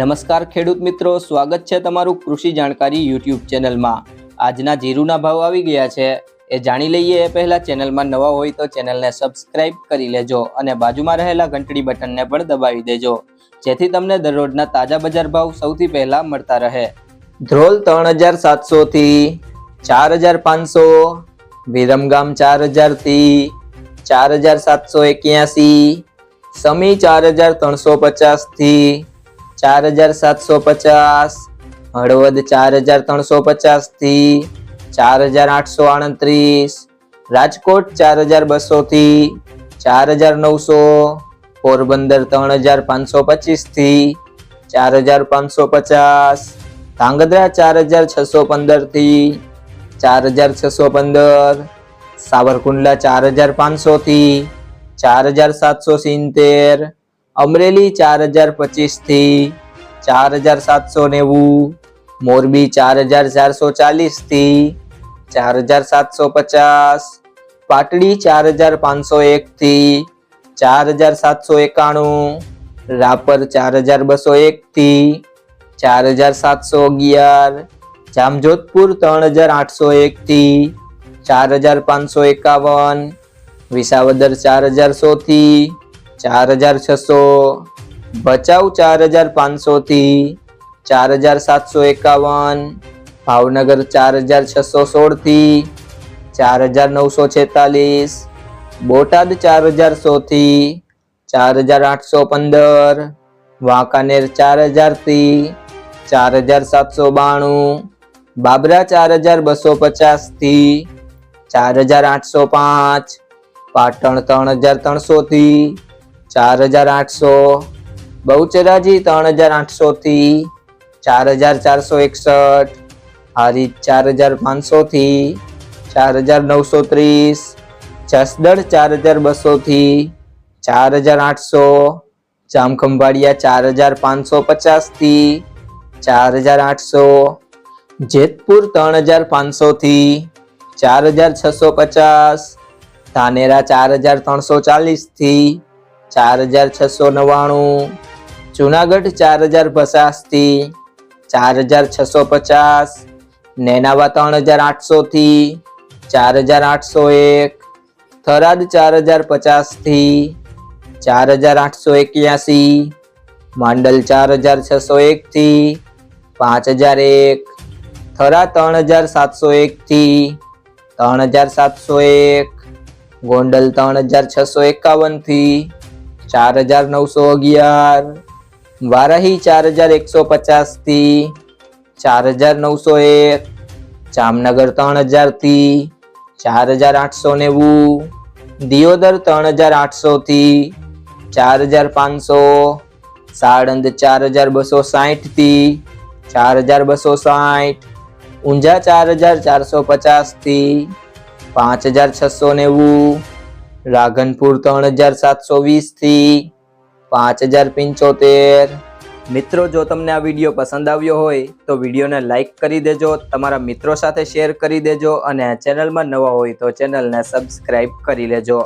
નમસ્કાર ખેડૂત મિત્રો, સ્વાગત છે તમારું કૃષિ જાણકારી યુટ્યુબ ચેનલમાં. આજના જીરુના ભાવ આવી ગયા છે. એ જાણી લઈએ એ પહેલાં ચેનલમાં નવા હોય તો ચેનલને સબસ્ક્રાઇબ કરી લેજો અને બાજુમાં રહેલા ઘંટડી બટનને પણ દબાવી દેજો. જેથી તમને દરરોજના તાજા બજાર ભાવ સૌથી પહેલા મળતા રહે. ધ્રોલ ત્રણ હજાર સાતસોથી ચાર હજાર પાંચસો વિરમગામ ચાર હજારથી ચાર હજાર સાતસો એક્યાસી, સમી ચાર હજાર ત્રણસો પચાસથી ચાર હજાર સાતસો પચાસ હળવદ ચાર હજાર ત્રણસો પચાસથી ચાર હજાર આઠસો આડત્રીસ રાજકોટ ચાર હજાર બસો થી ચાર હજાર નવસો પોરબંદર ત્રણ હજાર પાંચસો પચીસથી ચાર હજાર પાંચસો પચાસ ધાંગધ્રા ચાર હજાર છસો પંદરથી ચાર હજાર છસો પંદર સાવરકુંડલા ચાર હજાર પાંચસો થી ચાર હજાર સાતસો સિત્તેર અમરેલી ચાર હજાર પચીસથી ચાર હજાર સાતસો નેવું મોરબી ચાર હજાર ચારસો ચાલીસથી ચાર હજાર સાતસો પચાસ પાટડી ચાર હજાર પાંચસો એક થી ચાર હજાર સાતસો એકાણું રાપર ચાર હજાર બસો એક થી ચાર હજાર સાતસો અગિયાર જામજોધપુર ત્રણ હજાર આઠસો એક થી ચાર હજાર પાંચસો એકાવન વિસાવદર ચાર હજાર સો થી ચાર હજાર છસો ભચાઉ ચાર હજાર પાંચસો થી ચાર હજાર સાતસો એકાવન ભાવનગર ચાર હજાર છસો સોળથી ચાર હજાર નવસો છેતાલીસ બોટાદ ચાર હજાર સો થી ચાર હજાર આઠસો પંદર વાંકાનેર ચાર હજારથી ચાર હજાર સાતસો બાણું બાબરા ચાર હજાર બસો પચાસથી ચાર હજાર આઠસો પાંચ પાટણ ત્રણ હજાર ત્રણસો થી ચાર હજાર આઠસો બહુચરાજી ત્રણ હજાર આઠસો થી ચાર હજાર ચારસો એકસઠ હારીજ ચાર હજાર પાંચસો થી ચાર હજાર નવસો ત્રીસ જસદણ ચાર હજાર બસો થી ચાર હજાર આઠસો જામખંભાળિયા ચાર હજાર પાંચસો પચાસથી ચાર હજાર આઠસો જેતપુર ત્રણ હજાર પાંચસો થી ચાર હજાર છસો પચાસ ધાનેરા ચાર હજાર ત્રણસો ચાલીસથી ચાર હજાર છસો નવ્વાણું, જુનાગઢ ચાર હજાર પચાસથી, ચાર હજાર છસો પચાસ, નેનાવા ત્રણ હજાર આઠસોથી, ચાર હજાર આઠસો એક, થરાદ ચાર હજાર પચાસથી, ચાર હજાર આઠસો એક્યાસી, માંડલ ચાર હજાર છસો એકથી, પાંચ હજાર એક, થરા ત્રણ હજાર સાતસો એકથી, ત્રણ હજાર સાતસો એક, ગોંડલ ત્રણ હજાર છસો એકાવનથી ચાર હજાર નવસો અગિયાર, વારાહી ચાર હજાર એકસો પચાસથી ચાર હજાર નવસો એક, જામનગર ત્રણ હજારથી ચાર હજાર આઠસો નેવું, દિયોદર ત્રણ હજાર આઠસો થી ચાર હજાર પાંચસો, સાળંદ ચાર હજાર બસો સાઠથી ચાર હજાર બસો સાઠ, ઊંઝા ચાર હજાર ચારસો પચાસથી પાંચ હજાર છસો નેવું રાધનપુર ત્રણ હજાર સાતસો વીસથી પાંચ હજાર પંચોતેર. મિત્રો, જો તમને આ વીડિયો પસંદ આવ્યો હોય, તો વિડીયોને લાઇક કરી દેજો, તમારા મિત્રો સાથે શેર કરી દેજો અને ચેનલમાં નવા હોય તો ચેનલને સબસ્ક્રાઈબ કરી લેજો.